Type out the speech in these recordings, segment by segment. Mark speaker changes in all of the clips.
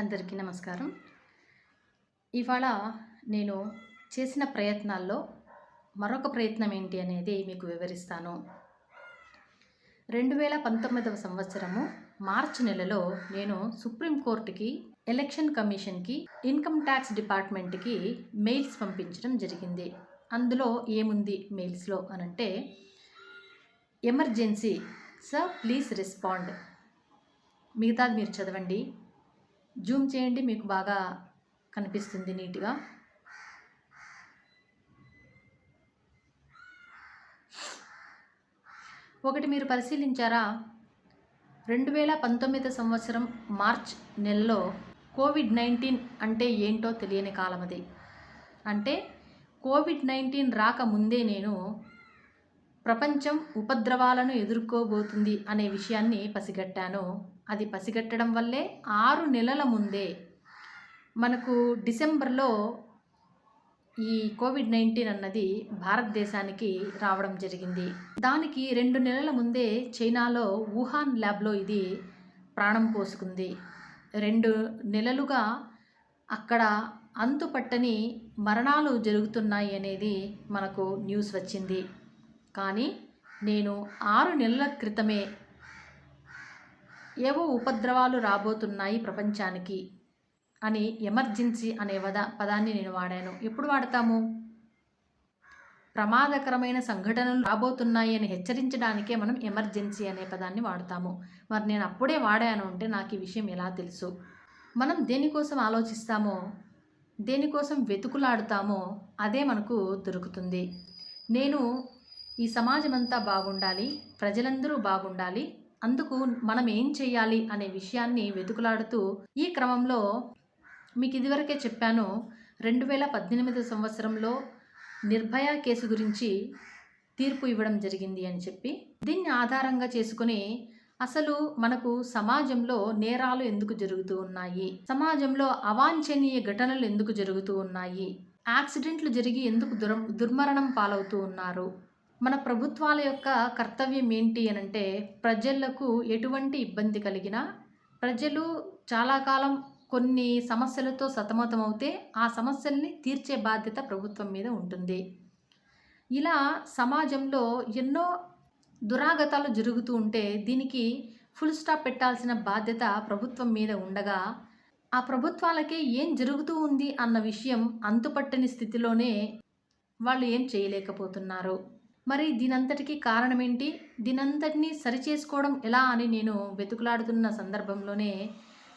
Speaker 1: అందరికీ నమస్కారం. ఇవాళ నేను చేసిన ప్రయత్నాల్లో మరొక ప్రయత్నం ఏంటి అనేది మీకు వివరిస్తాను. రెండు వేల పంతొమ్మిదవ సంవత్సరము మార్చి నెలలో నేను సుప్రీంకోర్టుకి ఎలక్షన్ కమిషన్కి ఇన్కమ్ ట్యాక్స్ డిపార్ట్మెంట్కి మెయిల్స్ పంపించడం జరిగింది. అందులో ఏముంది మెయిల్స్లో అనంటే ఎమర్జెన్సీ సార్ ప్లీజ్ రెస్పాండ్. మిగతాది మీరు చదవండి. జూమ్ చేయండి మీకు బాగా కనిపిస్తుంది నీట్గా. ఒకటి మీరు పరిశీలించారా? రెండు వేల పంతొమ్మిది సంవత్సరం మార్చ్ నెలలో కోవిడ్ నైన్టీన్ అంటే ఏంటో తెలియని కాలం అది. అంటే కోవిడ్ నైన్టీన్ రాకముందే నేను ప్రపంచం ఉపద్రవాలను ఎదుర్కోబోతుంది అనే విషయాన్ని పసిగట్టాను. అది పసిగట్టడం వల్లే ఆరు నెలల ముందే మనకు డిసెంబర్లో ఈ కోవిడ్ నైన్టీన్ అన్నది భారతదేశానికి రావడం జరిగింది. దానికి రెండు నెలల ముందే చైనాలో వుహాన్ ల్యాబ్లో ఇది ప్రాణం పోసుకుంది. రెండు నెలలుగా అక్కడ అంతుపట్టని మరణాలు జరుగుతున్నాయి అనేది మనకు న్యూస్ వచ్చింది. కానీ నేను ఆరు నెలల క్రితమే ఏవో ఉపద్రవాలు రాబోతున్నాయి ప్రపంచానికి అని ఎమర్జెన్సీ అనే వద పదాన్ని నేను వాడాను. ఎప్పుడు వాడతాము? ప్రమాదకరమైన సంఘటనలు రాబోతున్నాయి అని హెచ్చరించడానికే మనం ఎమర్జెన్సీ అనే పదాన్ని వాడతాము. మరి నేను అప్పుడే వాడాను అంటే నాకు ఈ విషయం ఎలా తెలుసు? మనం దేనికోసం ఆలోచిస్తామో? దేనికోసం వెతుకులాడుతామో? అదే మనకు దొరుకుతుంది. నేను ఈ సమాజం అంతా బాగుండాలి ప్రజలందరూ బాగుండాలి అందుకు మనం ఏం చేయాలి అనే విషయాన్ని వెతుకులాడుతూ ఈ క్రమంలో మీకు ఇదివరకే చెప్పాను రెండు వేల పద్దెనిమిది సంవత్సరంలో నిర్భయ కేసు గురించి తీర్పు ఇవ్వడం జరిగింది అని చెప్పి. దీన్ని ఆధారంగా చేసుకుని అసలు మనకు సమాజంలో నేరాలు ఎందుకు జరుగుతూ ఉన్నాయి? సమాజంలో అవాంఛనీయ ఘటనలు ఎందుకు జరుగుతూ ఉన్నాయి? యాక్సిడెంట్లు జరిగి ఎందుకు దుర్ దుర్మరణం పాలవుతూ ఉన్నారు? మన ప్రభుత్వాల యొక్క కర్తవ్యం ఏంటి అని అంటే ప్రజలకు ఎటువంటి ఇబ్బంది కలిగినా ప్రజలు చాలా కాలం కొన్ని సమస్యలతో సతమతమవుతే ఆ సమస్యల్ని తీర్చే బాధ్యత ప్రభుత్వం మీద ఉంటుంది. ఇలా సమాజంలో ఎన్నో దురాగతాలు జరుగుతూ ఉంటే దీనికి ఫుల్ స్టాప్ పెట్టాల్సిన బాధ్యత ప్రభుత్వం మీద ఉండగా ఆ ప్రభుత్వాలకే ఏం జరుగుతూ ఉంది అన్న విషయం అంతుపట్టని స్థితిలోనే వాళ్ళు ఏం చేయలేకపోతున్నారు. మరి దీనంతటికీ కారణం ఏంటి దీనంతటినీ సరిచేసుకోవడం ఎలా అని నేను వెతుకులాడుతున్న సందర్భంలోనే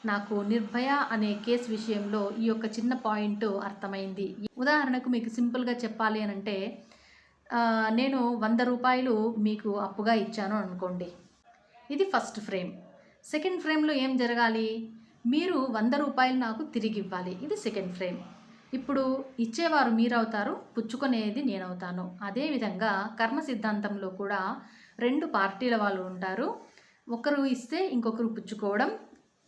Speaker 1: నాకు నిర్భయ అనే కేసు విషయంలో ఈ యొక్క చిన్న పాయింట్ అర్థమైంది. ఉదాహరణకు మీకు సింపుల్గా చెప్పాలి అని అంటే నేను వంద రూపాయలు మీకు అప్పుగా ఇచ్చాను అనుకోండి. ఇది ఫస్ట్ ఫ్రేమ్. సెకండ్ ఫ్రేమ్లో ఏం జరగాలి? మీరు వంద రూపాయలు నాకు తిరిగి ఇవ్వాలి. ఇది సెకండ్ ఫ్రేమ్. ఇప్పుడు ఇచ్చేవారు మీరవుతారు పుచ్చుకునేది నేనవుతాను. అదేవిధంగా కర్మ సిద్ధాంతంలో కూడా రెండు పార్టీల వాళ్ళు ఉంటారు. ఒకరు ఇస్తే ఇంకొకరు పుచ్చుకోవడం.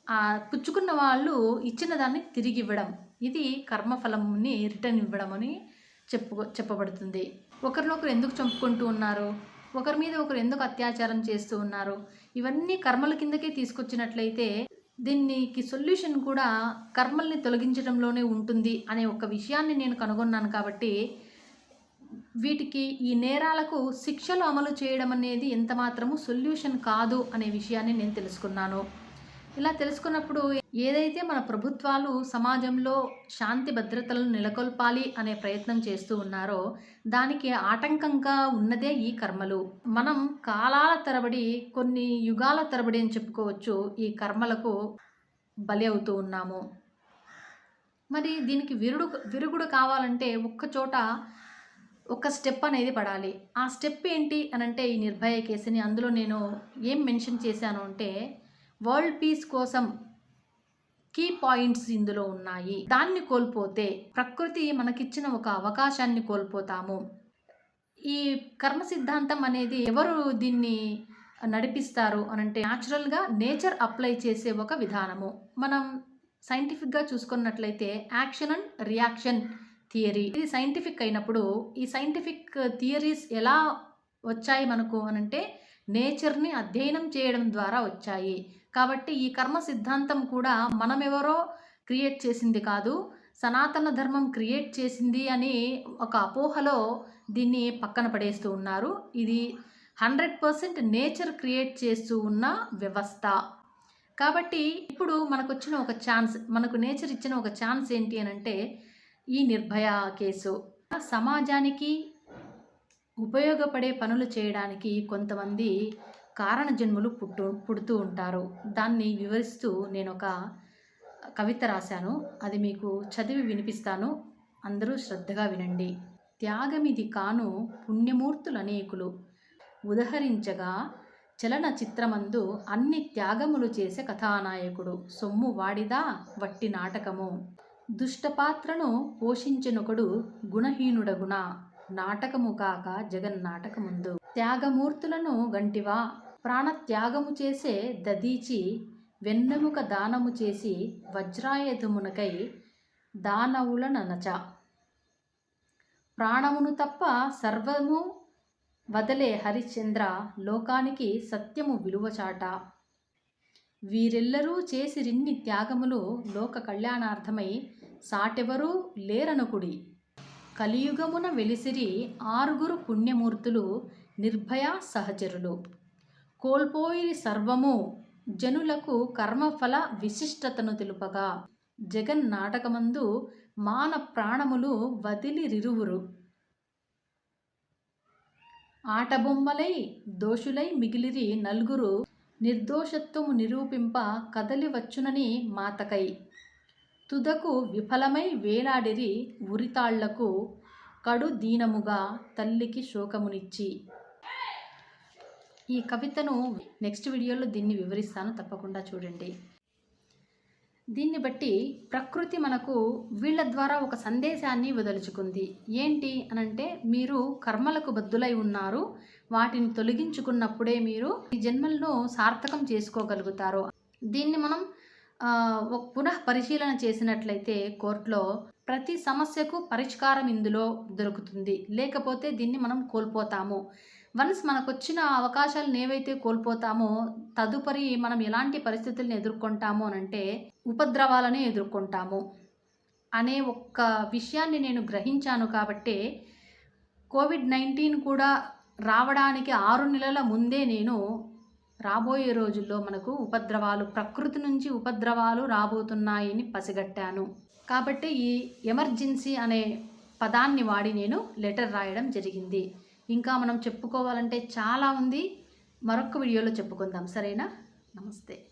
Speaker 1: ఆ పుచ్చుకున్న వాళ్ళు ఇచ్చిన దాన్ని తిరిగి ఇవ్వడం ఇది కర్మఫలంని రిటర్న్ ఇవ్వడం అని చెప్పు చెప్పబడుతుంది. ఒకరినొకరు ఎందుకు చంపుకుంటూ ఉన్నారు? ఒకరి మీద ఒకరు ఎందుకు అత్యాచారం చేస్తూ ఉన్నారు? ఇవన్నీ కర్మల కిందకే తీసుకొచ్చినట్లయితే దీనికి సొల్యూషన్ కూడా కర్మల్ని తొలగించడంలోనే ఉంటుంది అనే ఒక విషయాన్ని నేను కనుగొన్నాను కాబట్టి వీటికి ఈ నేరాలకు శిక్షలు అమలు చేయడం అనేది ఎంత మాత్రము సొల్యూషన్ కాదు అనే విషయాన్ని నేను తెలుసుకున్నాను. ఇలా తెలుసుకున్నప్పుడు ఏదైతే మన ప్రభుత్వాలు సమాజంలో శాంతి భద్రతలను నెలకొల్పాలి అనే ప్రయత్నం చేస్తూ ఉన్నారో దానికి ఆటంకంగా ఉన్నదే ఈ కర్మలు. మనం కాలాల తరబడి కొన్ని యుగాల తరబడి అని చెప్పుకోవచ్చు ఈ కర్మలకు బలి అవుతూ ఉన్నాము. మరి దీనికి విరుడు విరుగుడు కావాలంటే ఒక్క చోట ఒక స్టెప్ అనేది పడాలి. ఆ స్టెప్ ఏంటి అని అంటే ఈ నిర్భయ కేసుని అందులో నేను ఏం మెన్షన్ చేశాను అంటే వరల్డ్ పీస్ కోసం కీ పాయింట్స్ ఇందులో ఉన్నాయి. దాన్ని కోల్పోతే ప్రకృతి మనకిచ్చిన ఒక అవకాశాన్ని కోల్పోతాము. ఈ కర్మ సిద్ధాంతం అనేది ఎవరు దీన్ని నడిపిస్తారు అని అంటే న్యాచురల్గా నేచర్ అప్లై చేసే ఒక విధానము. మనం సైంటిఫిక్గా చూసుకున్నట్లయితే యాక్షన్ అండ్ రియాక్షన్ థియరీ. ఇది సైంటిఫిక్ అయినప్పుడు ఈ సైంటిఫిక్ థియరీస్ ఎలా వచ్చాయి మనకు అనంటే నేచర్ని అధ్యయనం చేయడం ద్వారా వచ్చాయి. కాబట్టి ఈ కర్మ సిద్ధాంతం కూడా మనమెవరో క్రియేట్ చేసింది కాదు సనాతన ధర్మం క్రియేట్ చేసింది అని ఒక అపోహలో దీన్ని పక్కన పడేస్తూ ఉన్నారు. ఇది హండ్రెడ్ పర్సెంట్ నేచర్ క్రియేట్ చేస్తూ ఉన్న వ్యవస్థ. కాబట్టి ఇప్పుడు మనకు వచ్చిన ఒక ఛాన్స్ మనకు నేచర్ ఇచ్చిన ఒక ఛాన్స్ ఏంటి అని అంటే ఈ నిర్భయ కేసు. సమాజానికి ఉపయోగపడే పనులు చేయడానికి కొంతమంది కారణ జన్ములు పుట్టు పుడుతూ ఉంటారు. దాన్ని వివరిస్తూ నేను ఒక కవిత రాశాను. అది మీకు చదివి వినిపిస్తాను. అందరూ శ్రద్ధగా వినండి. త్యాగమిది కాను పుణ్యమూర్తులు అనేకులు ఉదహరించగా చలన చిత్రమందు అన్ని త్యాగములు చేసే కథానాయకుడు. సొమ్ము వాడిదా వట్టి నాటకము. దుష్టపాత్రను పోషించినొకడు గుణహీనుడగుణ నాటకము కాక జగన్నాటకముందు. త్యాగమూర్తులను గంటివా? ప్రాణత్యాగము చేసే దదీచి వెన్నెముక దానము చేసి వజ్రాయుధమునకై దానవులననచ ప్రాణమును తప్ప సర్వము వదలే హరిశ్చంద్ర లోకానికి సత్యము విలువచాట వీరెల్లరూ చేసిరిన్ని త్యాగములు లోక కళ్యాణార్థమై సాటెవరూ లేరనుకుడి. కలియుగమున వెలిసిరి ఆరుగురు పుణ్యమూర్తులు నిర్భయ సహచరులు. కోల్పోయిరి సర్వము జనులకు కర్మఫల విశిష్టతను తెలుపగా జగన్ నాటకమందు మాన ప్రాణములు వదిలిరిరువురు. ఆటబొమ్మలై దోషులై మిగిలిరి నలుగురు నిర్దోషత్వము నిరూపింప కదలి వచ్చునని మాతకై. తుదకు విఫలమై వేలాడిరి ఉరితాళ్ళకు కడు దీనముగా తల్లికి శోకమునిచ్చి. ఈ కవితను నెక్స్ట్ వీడియోలో దీన్ని వివరిస్తాను. తప్పకుండా చూడండి. దీన్ని బట్టి ప్రకృతి మనకు వీళ్ళ ద్వారా ఒక సందేశాన్ని వదలుచుకుంది. ఏంటి అనంటే మీరు కర్మలకు బద్దులై ఉన్నారు. వాటిని తొలగించుకున్నప్పుడే మీరు ఈ జన్మలను సార్థకం చేసుకోగలుగుతారు. దీన్ని మనం పునః పరిశీలన చేసినట్లయితే కోర్టులో ప్రతి సమస్యకు పరిష్కారం ఇందులో దొరుకుతుంది. లేకపోతే దీన్ని మనం కోల్పోతాము. వన్స్ మనకు వచ్చిన అవకాశాలను ఏవైతే కోల్పోతామో తదుపరి మనం ఎలాంటి పరిస్థితులను ఎదుర్కొంటాము అని అంటే ఉపద్రవాలనే ఎదుర్కొంటాము. అనే ఒక్క విషయాన్ని నేను గ్రహించాను కాబట్టే కోవిడ్ నైన్టీన్ కూడా రావడానికి ఆరు నెలల ముందే నేను రాబోయే రోజుల్లో మనకు ఉపద్రవాలు ప్రకృతి నుంచి ఉపద్రవాలు రాబోతున్నాయని పసిగట్టాను. కాబట్టి ఈ ఎమర్జెన్సీ అనే పదాన్ని వాడి నేను లెటర్ రాయడం జరిగింది. ఇంకా మనం చెప్పుకోవాలంటే చాలా ఉంది. మరొక వీడియోలో చెప్పుకుందాం. సరేనా? నమస్తే.